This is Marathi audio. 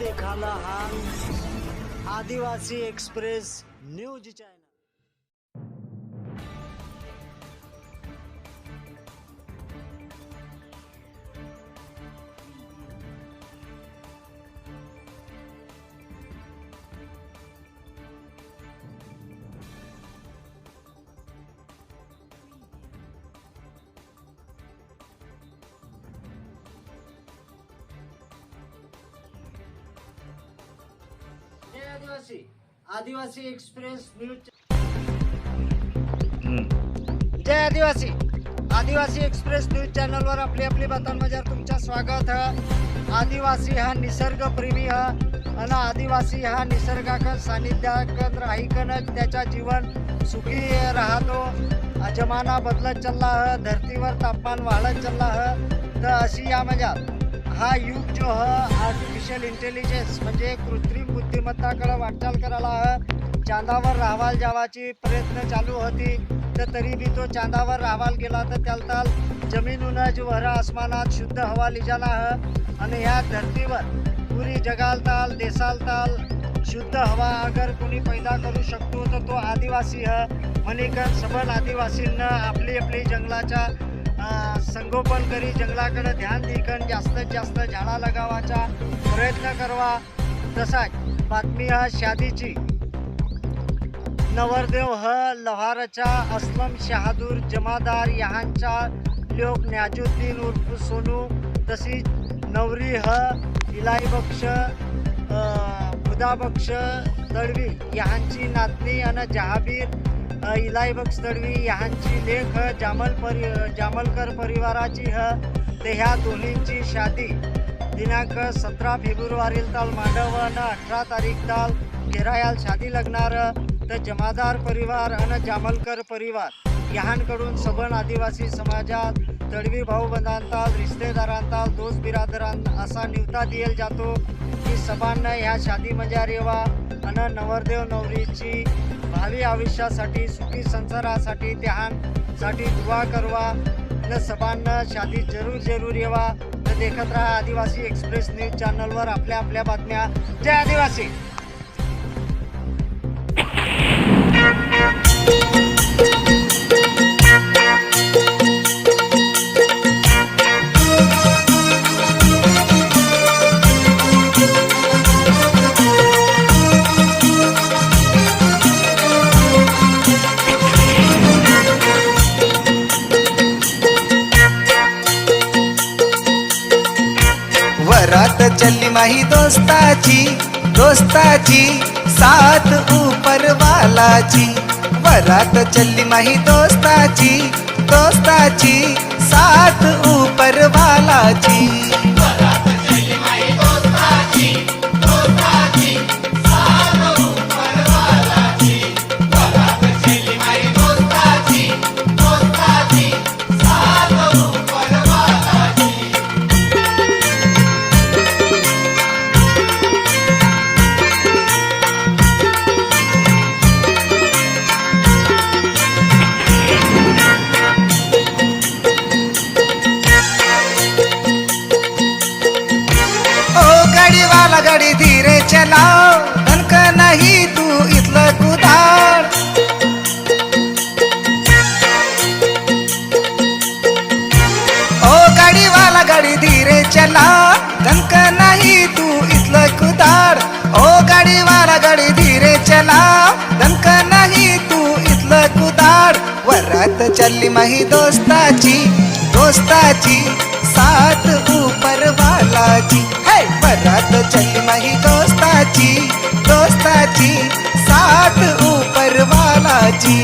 देखाला हा आदिवासी एक्सप्रेस न्यूज चॅनल। आदिवासी. आदिवासी एक्सप्रेस न्यूज जय आदिवासी. आदिवासी एक्सप्रेस न्यूज चॅनलवर आपली आपली बातम्यांमध्ये तुमचं स्वागत है. आदिवासी हा निसर्ग प्रेमी हा. आणि आदिवासी हा निसर्गाक सानिध्याकन राहीकन त्याचा जीवन सुखी राहतो. जमाना बदलत चालला ह. धरतीवर तापमान वाढत चालला ह. तर अशी या म्हणजे हा युग जो ह आर्टिफिशियल इंटेलिजन्स म्हणजे कृत्रिम बुद्धिमत्ताकडे वाटचाल करायला ह चांदावर राहवाल जावाची प्रयत्न चालू होती. तर तरी बी तो चांदावर राहवाल गेला तर त्याला ताल जमीनून वर आसमानात शुद्ध हवा लिजाला ह आणि ह्या धरतीवर पुरी जगाल ताल देसाल ताल शुद्ध हवा अगर कोणी पैदा करू शकतो तर तो आदिवासी ह. म्हणिकन सबल आदिवासींना आपली आपली जंगलाच्या संगोपन करी जंगलाकडे ध्यान दिकन जास्तीत जास्त झाडा लगावाचा प्रयत्न करवा. तसाच बातमी हा शादीची. नवरदेव ह लोहारचा असलम शहादूर जमादार यांचा लोक न्याजुद्दीन उर्फ सोनू तशीच नवरी ह इलाई बक्ष खुदा यांची नातनी आणि जहाबीर इलाईबक्ष इलाई बक्ष यांची लेख ह जामल परि जामलकर परिवाराची ह ते ह्या दोन्हींची शादी. दिनांक सतरा फेब्रुवारी ताल मांडव आणि अठरा तारीख ताल घेरायाल शादी लागणार तर जमादार परिवार आणि जामलकर परिवार. ह्यांकडून सबन आदिवासी समाजात तडवी भाऊबंधांताल रिश्तेदारांताल दोस्त बिरादरां असा निवता दियल जातो की सबांना ह्या शादी मजार येवा आणि नवरदेव नवरीची भावी आयुष्यासाठी सुखी संसारासाठी त्यांसाठी दुवा करवा. न सबांना शादी जरूर जरूर येवा देखत राहा आदिवासी एक्सप्रेस न्यूज चॅनलवर आपल्या आपल्या बातम्या. जय आदिवासी. चली माही दोस्ताची दोस्ताची, साथ ऊपर वालाची। वरात चली माही दोस्ताची दोस्ताची सात ऊपर वालाची। धीरे चलाव धनक नाही तू इथलं कुदाड ओ गाडी वाला गाडी धीरे चला धनक नाही तू इथलं कुदाड ओ गाडी वाला गाडी धीरे चला धनक नाही तू इथलं कुदाड वरात चल्ली माही दोस्ताची दोस्ताची सात ऊपर वालाची हे वरात चल्ली माही दोस्ताची दोस्ताची साथ ऊपर वालाची.